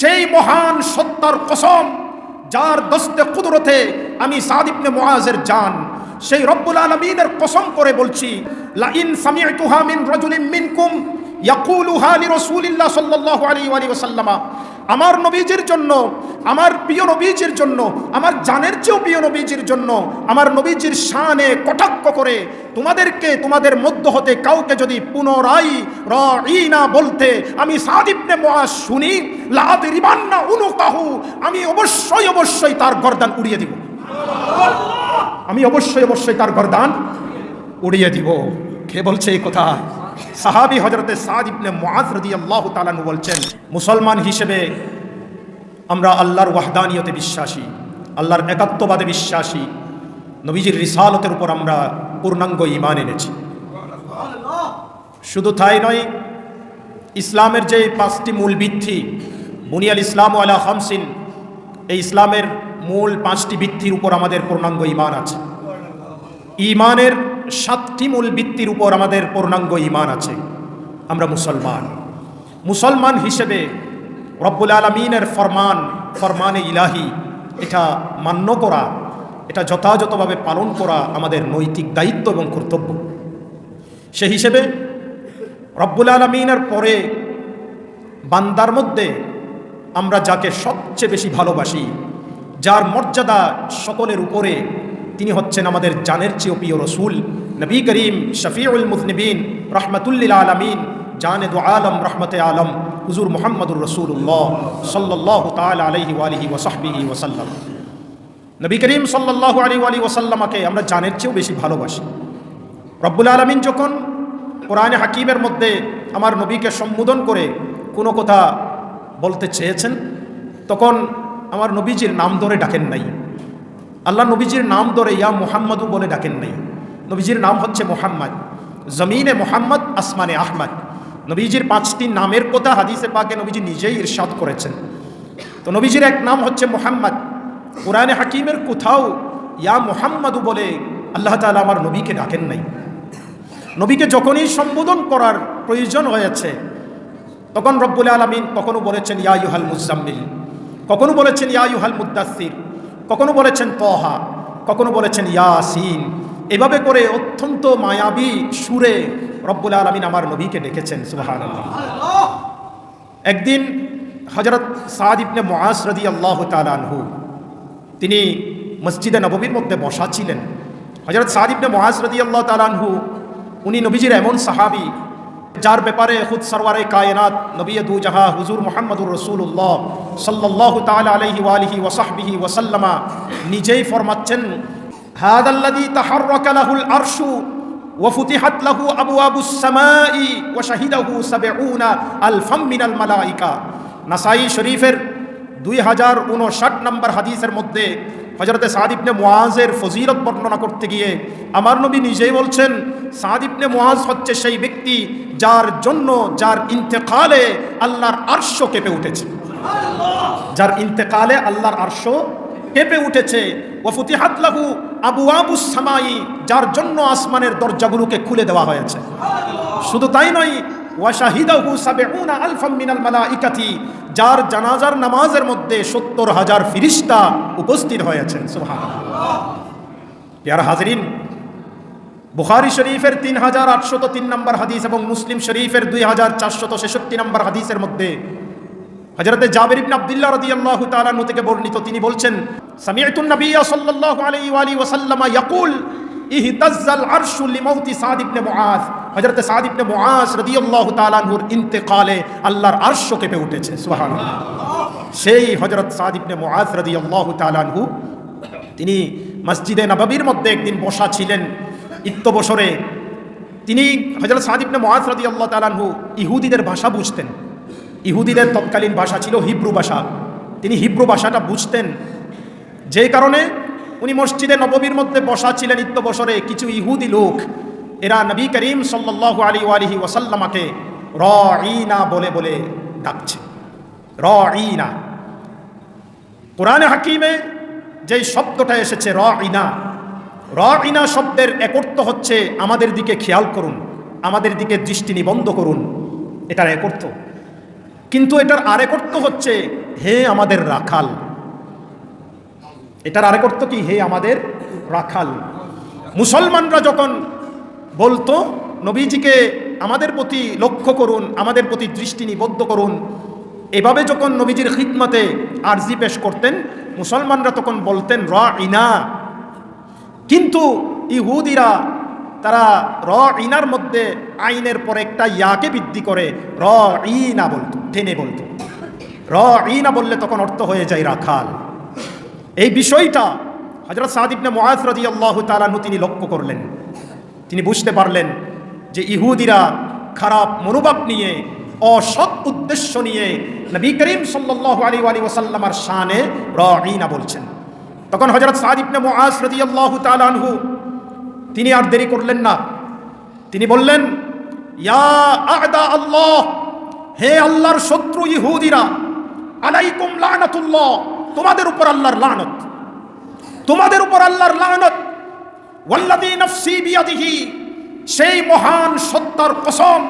সেই মহান সত্তার কসম, যার দস্তে কুদরতে আমি সাদিবনে মোয়াজের যান সেই রব্বুল আলমিনের কসম করে বলছি লা ইন সামি'তুহা মিন রাজুলিন মিনকুম ইয়াকুলুহা লিরাসূলিল্লাহ সাল্লাল্লাহু আলাইহি ওয়া সাল্লামা আমার নবীজির জন্য, আমার প্রিয় নবীজির জন্য, আমার জানের চেয়েও প্রিয় নবীজির জন্য, আমার নবীজির শানে কটাক্ষ করে তোমাদেরকে তোমাদের মধ্য হতে কাউকে যদি পুনরায় রিনা বলতে আমি সাদিবনে মুআজ শুনি লাআদরিবান্না উনুকাহু, আমি অবশ্যই অবশ্যই তার গরদান উড়িয়ে দিব। আমি অবশ্যই অবশ্যই তার গরদান উড়িয়ে দিব। কে বলছে এই কথা? সাহাবি হজরতে সাদ ইবনে মুআজ রাদিয়াল্লাহু তাআলা বলছেন, মুসলমান হিসেবে আমরা আল্লাহর ওয়াহদানিয়তে বিশ্বাসী, আল্লাহর একাত্মবাদে বিশ্বাসী, নবীজির রিসালতের উপর আমরা পূর্ণাঙ্গ ঈমান এনেছি। শুধু তাই নয়, ইসলামের যে পাঁচটি মূল ভিত্তি বুনিয়াল ইসলাম আলা হামসিন এই ইসলামের মূল পাঁচটি ভিত্তির উপর আমাদের পূর্ণাঙ্গ ঈমান আছে। ঈমানের সাতটি মূল ভিত্তির উপর আমাদের পূর্ণাঙ্গ ইমান আছে। আমরা মুসলমান। মুসলমান হিসেবে রব্বুল আলমিনের ফরমান, ফরমানে ইলাহি, এটা মান্য করা, এটা যথাযথভাবে পালন করা আমাদের নৈতিক দায়িত্ব এবং কর্তব্য। সে হিসেবে রব্বুল আলমিনের পরে বান্দার মধ্যে আমরা যাকে সবচেয়ে বেশি ভালোবাসি, যার মর্যাদা সকলের উপরে তিনি হচ্ছেন আমাদের জানের চেয়ে প্রিয় রসুল। নবী করিম শফিউল মুজনিবিন রহমতুল্লিল আলমিন, জানে দু আলম রহমতে আলম, হুজুর মোহাম্মদুর রসুল্লাহ সাল্লাহ তাল আলহি ওসাহবিহি ওসাল্লাম নবী করিম সাল্লাহ আলী আলী ওসাল্লামাকে আমরা জানের চেয়েও বেশি ভালোবাসি। রব্বুল আলমিন যখন কোরআনে হাকিমের মধ্যে আমার নবীকে সম্বোধন করে কোনো কথা বলতে চেয়েছেন, তখন আমার নবীজির নাম ধরে ডাকেন নাই। আল্লাহ নবীজির নাম ধরে ইয়া মোহাম্মদও বলে ডাকেন নাই। নবীজির নাম হচ্ছে মোহাম্মদ। জমিনে মোহাম্মদ, আসমানে আহমদ। নবীজির পাঁচটি নামের কথা হাদিসে পাকে নবীজি নিজেই ইরশাদ করেছেন। তো নবীজির এক নাম হচ্ছে মোহাম্মদ। কোরআনে হাকিমের কোথাও ইয়া মোহাম্মদও বলে আল্লাহ তালা আমার নবীকে ডাকেন নাই। নবীকে যখনই সম্বোধন করার প্রয়োজন হয়েছে, তখন রব্বুল আলমিন কখনো বলেছেন, ইয়া ইউহাল মুজাম্মিল। কখনো বলেছেন, ইয়া ইউহাল মুদাসির কখনো বলেছেন তহা, কখনো বলেছেন ইয়াসিন। এভাবে করে অত্যন্ত মায়াবী সুরে রব্বুল আলমিন আমার নবীকে ডেকেছেন সুবাহান একদিন হজরত সাদ ইবনে মোয়াস রদি আল্লাহ তালানহু তিনি মসজিদে নববীর মধ্যে বসা ছিলেন। হজরত সাদ ইবনে মোয়াস রদি আল্লাহ তালানহু উনি নবীজির এমন সাহাবি যার ব্যাপারে খুদ সরওয়ারে কায়নাত নবী দু জাহা হুজুর মোহাম্মদুর রসুল্লাহ সাল্লাহ তাল আলহি ওয়ালিহি ওসাহবিহি ওসাল্লামা নিজেই ফরমাচ্ছেন হাদাল্লাদি তাহাররাক লাহুল আরশু وفتحت له أبواب السماء وشهده سبعون ألفا من الملائكة নাসাই শরীফের দুই হাজার উনষাট নম্বর হাদিসের মধ্যে হজরতে সাদিবনে মোয়াজের ফজিরত বর্ণনা করতে গিয়ে আমার নবী নিজেই বলছেন সাদিবনে মোয়াজ হচ্ছে সেই ব্যক্তি যার জন্য, যার ইন্তেকালে আল্লাহর আর্শ কেঁপে উঠেছে। যার ইন্তেকালে আল্লাহর আর্শ কেঁপে উঠেছে। ওফুতিহাত লাহু আবু আবু সামাই, যার জন্য আসমানের দরজাগুলোকে খুলে দেওয়া হয়েছে। শুধু তাই নয় ওয়াশাহিদাহু সাবেউনা আলফাম মিনাল মালাইকাতি, যার জানাজার নামাজের মধ্যে সত্তর হাজার ফিরিস্তা উপস্থিত হয়েছেন। সুবহানাল্লাহ। হাজরিন, বুখারি শরীফের তিন হাজার আটশত তিন নম্বর হাদিস এবং মুসলিম শরীফের দুই হাজার চারশত ছেষট্টি নম্বর হাদিসের মধ্যে হজরতে জাবির ইবনে আব্দুল্লাহ রাদিয়াল্লাহু তাআলা নু থেকে বর্ণিত, তিনি বলছেন, সামিআতুন নাবিয়্যা সাল্লাল্লাহু আলাইহি ওয়া আলিহি ওয়াসাল্লামা ইয়াকুল ইহতাজ্জাল আরশু লিমাউতি সাদ ইবনে মুআজ। হযরতে সাদ ইবনে মুআজ রাদিয়াল্লাহু তাআলা আনহুর ইন্তেকালে আল্লাহর আরশ কেঁপে উঠেছে, সুবহানাল্লাহ। সেই হযরত সাদ ইবনে মুআজ রাদিয়াল্লাহু তাআলা আনহু, তিনি মসজিদে নববীর মধ্যে একদিন বসা ছিলেন। ইত্য বছরে তিনি হযরত সাদ ইবনে মুআজ রাদিয়াল্লাহু তাআলা আনহু ইহুদিদের ভাষা বুঝতেন। ইহুদিদের তৎকালীন ভাষা ছিল হিব্রু ভাষা। তিনি হিব্রু ভাষাটা বুঝতেন। যে কারণে উনি মসজিদে নববীর মধ্যে বসা ছিলেন নিত্য বছরে কিছু ইহুদি লোক। এরা নবী করিম সাল্লাহ আলী আলিহি ওয়াসাল্লামাকে র ইনা বলে বলে ডাকছে। র ইনা কোরআনে হাকিমে যেই শব্দটা এসেছে র ইনা র ইনা শব্দের একর্থ হচ্ছে আমাদের দিকে খেয়াল করুন, আমাদের দিকে দৃষ্টি নিবন্ধ করুন। এটার একর্থ। কিন্তু এটার আরেক অর্থ হচ্ছে, হে আমাদের রাখাল এটার আরেক অর্থ কি? হে আমাদের রাখাল। মুসলমানরা যখন বলতো, নবীজিকে আমাদের প্রতি লক্ষ্য করুন, আমাদের প্রতি দৃষ্টি নিবদ্ধ করুন, এভাবে যখন নবীজির খিদমতে আরজি পেশ করতেন, মুসলমানরা তখন বলতেন র ইনা কিন্তু ইহুদিরা, তারা র ইনার মধ্যে আইনের পরে একটা ইয়াকে বৃদ্ধি করে র ইনা বলতো, টেনে বলতো। র ইনা বললে তখন অর্থ হয়ে যায় রাখাল। এই বিষয়টা হজরত সাদিবনে মহাজ রাজি আল্লাহ তালানু তিনি লক্ষ্য করলেন। তিনি বুঝতে পারলেন যে ইহুদিরা খারাপ মনোভাব নিয়ে, অসৎ উদ্দেশ্য নিয়ে নবী করিম সাল্লাহ আলী ওসাল্লামার শানে র বলছেন। তখন হজরত সাদিবনে মহাজ রাজি আল্লাহ তালানহু তিনি আর দেরি করলেন না। তিনি বললেন, ইয়া আদা আল্লাহ, হে আল্লাহর শত্রু ইহুদিরা, আলাইকুম লানাতুল্লাহ তোমাদের উপর আল্লাহর লানত। তোমাদের উপর আল্লাহর লানত। ওয়াল্লাযী নফসি বিয়াদিহি, সেই মহান সত্তার কসম,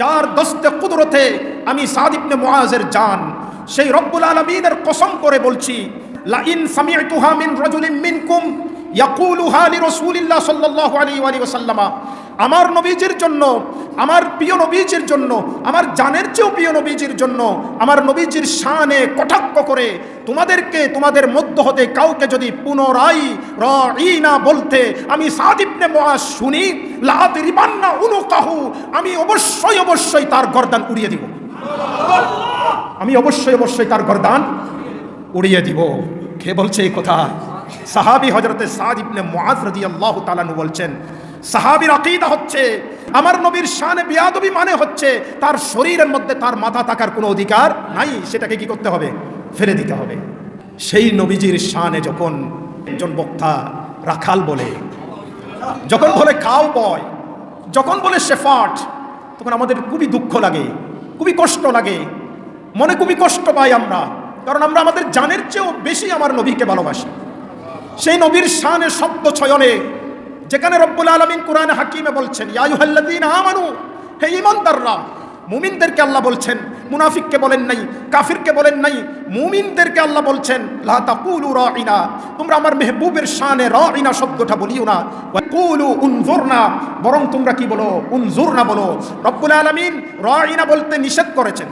যার দস্তে কুদরতে আমি সাদ ইবনে মুআজের জান। সেই রব্বুল আলামিনের কসম করে বলছি লা ইন সামি'তুহা মিন রাজুলিন মিনকুম, ইয়াকুলুহা লিরাসূলিল্লাহ সাল্লাল্লাহু আলাইহি ওয়া সাল্লামা আমার নবীজির জন্য, আমার প্রিয় নবীজির জন্য, আমার জানের চেয়েও প্রিয় নবীজির জন্য, আমার নবীজির শানে কটাক্ষ করে তোমাদেরকে তোমাদের মধ্য হতে কাউকে যদি পুনরায় র না বলতে আমি সাদিবনে মহাজ শুনি লাহাত রিবান্না উনুকাহু, আমি অবশ্যই অবশ্যই তার গরদান উড়িয়ে দিব। আমি অবশ্যই অবশ্যই তার গরদান উড়িয়ে দিব। কে বলছে এই কথা? সাহাবি হজরতে সাদ ইবনে মুআজ রাদিয়াল্লাহু তাআলা বলছেন সাহাবির আকিদা হচ্ছে, আমার নবীর শানে বিয়াদবি মানে হচ্ছে তার শরীরের মধ্যে তার মাথা থাকার কোনো অধিকার নাই, সেটাকে কি করতে হবে? ফেলে দিতে হবে। সেই নবীজির শানে যখন একজন বক্তা রাখাল বলে, যখন বলে খাও বয়, যখন বলে শেফাট, তখন আমাদের খুবই দুঃখ লাগে, খুবই কষ্ট লাগে। মনে খুবই কষ্ট পাই আমরা, কারণ আমরা আমাদের জানের চেয়েও বেশি আমার নবীকে ভালোবাসি। সেই নবীর শানে শব্দ ছয়নে যেখানে রব্বুল আলমিন কোরআনে হাকিমে বলছেন ইয়ায়ুহাল্লাদিন আমানু, হে ইমানদাররা মুমিনদেরকে আল্লাহ বলছেন, মুনাফিককে বলেন নাই, কাফিরকে বলেন নাই, মুমিনদেরকে আল্লাহ বলছেন, লা তাকুলু রাইনা, তোমরা আমার মেহবুবের শানে রাইনা শব্দটা বলিও না। কুলু উনজুরনা। বরং তোমরা কি বলো? উনজুরনা বলো। রব্বুল আলামিন রাইনা বলতে নিষেধ করেছেন।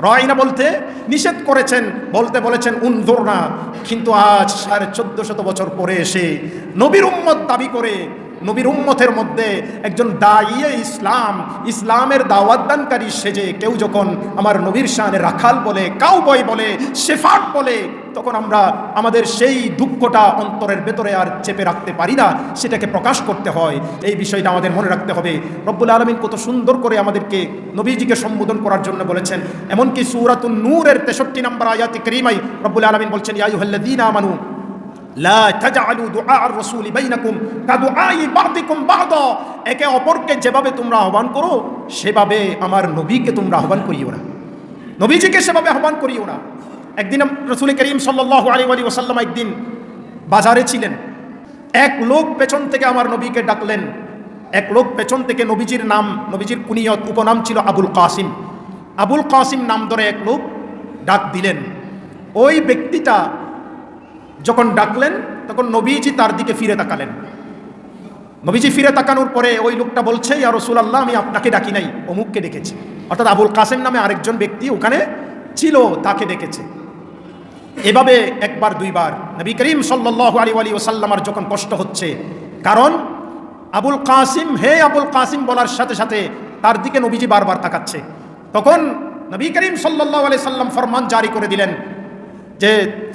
রয়না বলতে নিষেধ করেছেন, বলতে বলেছেন, উনজোর না। কিন্তু আজ সাড়ে চোদ্দ শত বছর পরে এসে নবীর উম্মত দাবি করে নবীর উম্মতের মধ্যে একজন দাইয়ে ইসলাম, ইসলামের দাওয়াতদানকারী সেজে কেউ যখন আমার নবীর শানে রাখাল বলে কাউ বয় বলে শেফাট বলে, তখন আমরা আমাদের সেই দুঃখটা অন্তরের ভেতরে আর চেপে রাখতে পারি না, সেটাকে প্রকাশ করতে হয়। এই বিষয়টা আমাদের মনে রাখতে হবে। রব্বুল আলমিন কত সুন্দর করে আমাদেরকে নবীজিকে সম্বোধন করার জন্য বলেছেন। এমনকি সুরাতুন নূরের তেষট্টি নম্বর আয়াতি ক্রিমাই রব্বুল আলমিন বলছেন ইয়াইহাল্লাদিন আমানু লা তাজআলু দুআআর রাসূলি বাইনাকুম কাদুআই বা'দিকুম বা'দা। একে অপরকে যেভাবে তোমরা আহ্বান করো, সেভাবে আমার নবীকে তোমরা আহ্বান করিও না। নবীজিকে সেভাবে আহ্বান করিও না। একদিন রসুল করিম সাল্লাল্লাহু আলাইহি আলী ওসাল্লাম একদিন বাজারে ছিলেন। এক লোক পেছন থেকে আমার নবীকে ডাকলেন। এক লোক পেছন থেকে নবীজির নাম, নবীজির কুনিয়ত উপনাম ছিল আবুল কাসিম। আবুল কাসিম নাম ধরে এক লোক ডাক দিলেন। ওই ব্যক্তিটা যখন ডাকলেন, তখন নবীজি তার দিকে ফিরে তাকালেন। নবীজি ফিরে তাকানোর পরে ওই লোকটা বলছে, ইয়া রসুল আল্লাহ আমি আপনাকে ডাকি নাই, অমুককে ডেকেছি। অর্থাৎ আবুল কাসেম নামে আরেকজন ব্যক্তি ওখানে ছিল, তাকে ডেকেছে। এভাবে একবার, দুইবার নবী করিম সাল্লাহ আলী আলী ওসাল্লামার যখন কষ্ট হচ্ছে, কারণ আবুল কাসিম, হে আবুল কাসিম বলার সাথে সাথে তার দিকে নবীজি বারবার তাকাচ্ছে। তখন নবী করিম সাল্লাহ আলি সাল্লাম ফরমান জারি করে দিলেন যে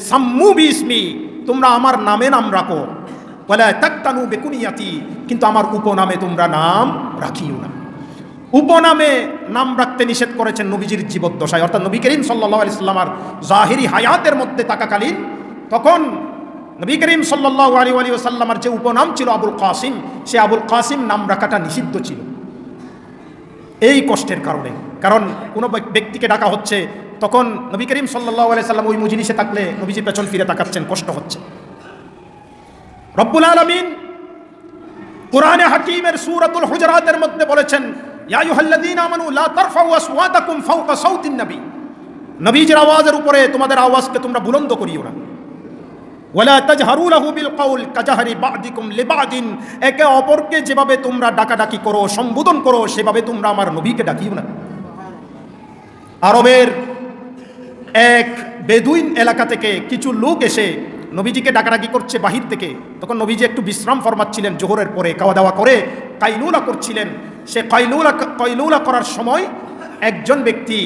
সাম্মু বিসমি তোমরা আমার নামে নাম রাখো। বলে তাক্তানু বেকুনিয়াতি কিন্তু আমার উপনামে তোমরা নাম রাখিও না। উপনামে নাম রাখতে নিষেধ করেছেন নবীজির জীবদ্দশায়। অর্থাৎ নবী করিম সাল্লাহ আলি জাহিরি হায়াতের মধ্যে থাকাকালীন তখন নবী করিম সাল্লাহ আলী আলী সাল্লামার যে উপনাম ছিল আবুল কাসিম, সে আবুল কাসিম নাম রাখাটা নিষিদ্ধ ছিল। এই কষ্টের কারণে। কারণ কোনো ব্যক্তিকে ডাকা হচ্ছে তখন নবী করিম সাল্লাহ সাল্লাম ওই মুজিলিসে থাকলে নবীজি পেছন ফিরে তাকাচ্ছেন, কষ্ট হচ্ছে। রব্বুল আলমিন কোরআনে হাকিমের সুরাতুল হুজরাতের মধ্যে বলেছেন নবীজির আওয়াজের উপরে তোমাদের আওয়াজকে তোমরা বুলন্দ করিও না। ওয়ালা তাজহারু লাহু বিল কাউল কাজাহারি বাদিকুম লিবাদিন। একে অপরকে যেভাবে তোমরা ডাকাডাকি করো, সম্বোধন করো, সেভাবে তোমরা আমার নবীকে ডাকিও না। আরবের এক বেদুইন এলাকা থেকে কিছু লোক এসে নবীজিকে ডাকাডাকি করছে বাহির থেকে। তখন নবীজি একটু বিশ্রাম ফরমাচ্ছিলেন, জোহরের পরে খাওয়া দাওয়া করে কাইলুলা করছিলেন। সে কাইলুলা কাইলুলা করার সময় একজন ব্যক্তি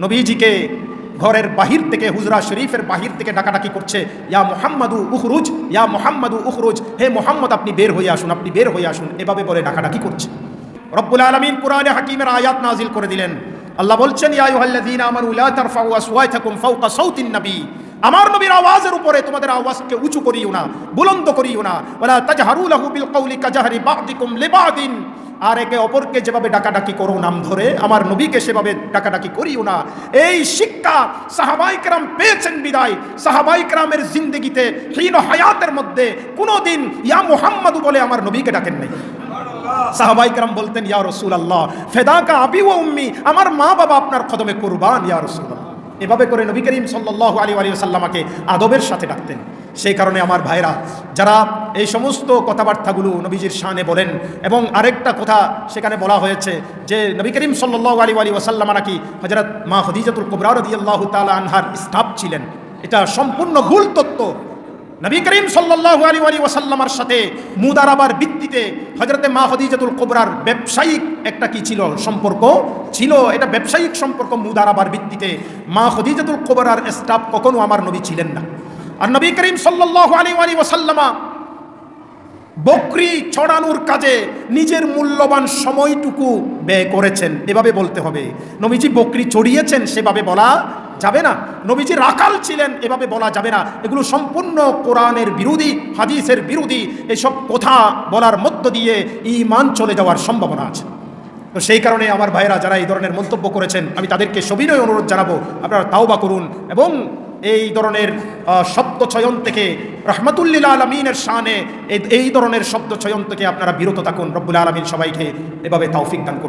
নবীজিকে ঘরের বাহির থেকে, হুজরা শরীফের বাহির থেকে ডাকাডাকি করছে, ইয়া মোহাম্মদু উখরুজ, ইয়া মোহাম্মদু উখরুজ, হে মোহাম্মদ আপনি বের হয়ে আসুন, আপনি বের হয়ে আসুন। এভাবে বলে ডাকাডাকি করছে। রব্বুল আলমিন কুরআনে হাকিমের আয়াত নাজিল করে দিলেন। আল্লাহ বলছেন, ইয়া আইয়ুহাল্লাযীনা আমানু, লা তারফাউ আসওয়াতাকুম ফাওকা সাউতিন নবী। আমার নবীর আওয়াজের উপরে তোমাদের আওয়াজকে উঁচু করিও না, বুলন্দ করিও না। ওয়ালা তাজহারু লাহু বিল কওলি কাজাহরি বা'দিকুম লিবাদিন। আর একে অপরকে যেভাবে ডাকাডাকি করো নাম ধরে, আমার নবীকে সেভাবে ডাকাডাকি করিও না। এই শিক্ষা সাহাবাইকরাম পেয়েছেন বিদায়। সাহাবাইকরামের জিন্দগিতে, হীন হায়াতের মধ্যে কোনোদিন ইয়া মুহাম্মাদু বলে আমার নবীকে ডাকেন নাই। সাহাবাইকরাম বলতেন, ইয়া রসুল আল্লাহ ফেদাকা আবি ও উম্মি, আমার মা বাবা আপনার কদমে কুরবান, ইয়া রসুল এভাবে করে নবী করিম সাল্লাহ আলী আলী সাল্লামাকে আদবের সাথে ডাকতেন। সেই কারণে আমার ভাইরা যারা এই সমস্ত কথাবার্তাগুলো নবীজির শানে বলেন এবং আরেকটা কথা সেখানে বলা হয়েছে যে নবী করিম সাল্লাহ আলী আলী ওসাল্লামা নাকি হজরত মা হদিজাতুল কুবরা রদি আল্লাহ তালা আনহার স্টাফ ছিলেন। এটা সম্পূর্ণ ভুল তত্ত্ব। নবী করিম সাল্লাল্লাহু আলী আলী ওয়াসাল্লামার সাথে মুদারাবার ভিত্তিতে হজরতে মা হদিজাতুল কোবরার ব্যবসায়িক একটা কি ছিল সম্পর্ক ছিল? এটা ব্যবসায়িক সম্পর্ক মুদারাবার ভিত্তিতে মা হদিজাতুল কোবরার স্টাফ কখনো আমার নবী ছিলেন না। আর নবী করিম সাল্লাল্লাহু আলী আলী ওয়াসাল্লামা বকরি ছড়ানোর কাজে নিজের মূল্যবান সময়টুকু ব্যয় করেছেন। এভাবে বলতে হবে। নবীজি বকরি চড়িয়েছেন সেভাবে বলা যাবে না। নবীজি রাখাল ছিলেন, এভাবে বলা যাবে না। এগুলো সম্পূর্ণ কোরআনের বিরোধী, হাদিসের বিরোধী। এসব কথা বলার মধ্য দিয়ে ইমান চলে যাওয়ার সম্ভাবনা আছে। তো সেই কারণে আমার ভাইরা যারা এই ধরনের মন্তব্য করেছেন, আমি তাদেরকে সবিনয় অনুরোধ জানাব, আপনারা তাওবা করুন এবং এই ধরনের শব্দ চয়ন থেকে রহমতুল্লিল আলমিনের শানে এই ধরনের শব্দ চয়ন থেকে আপনারা বিরত থাকুন। রব্বুল আলমিন সবাইকে এভাবে তৌফিক দান করুন।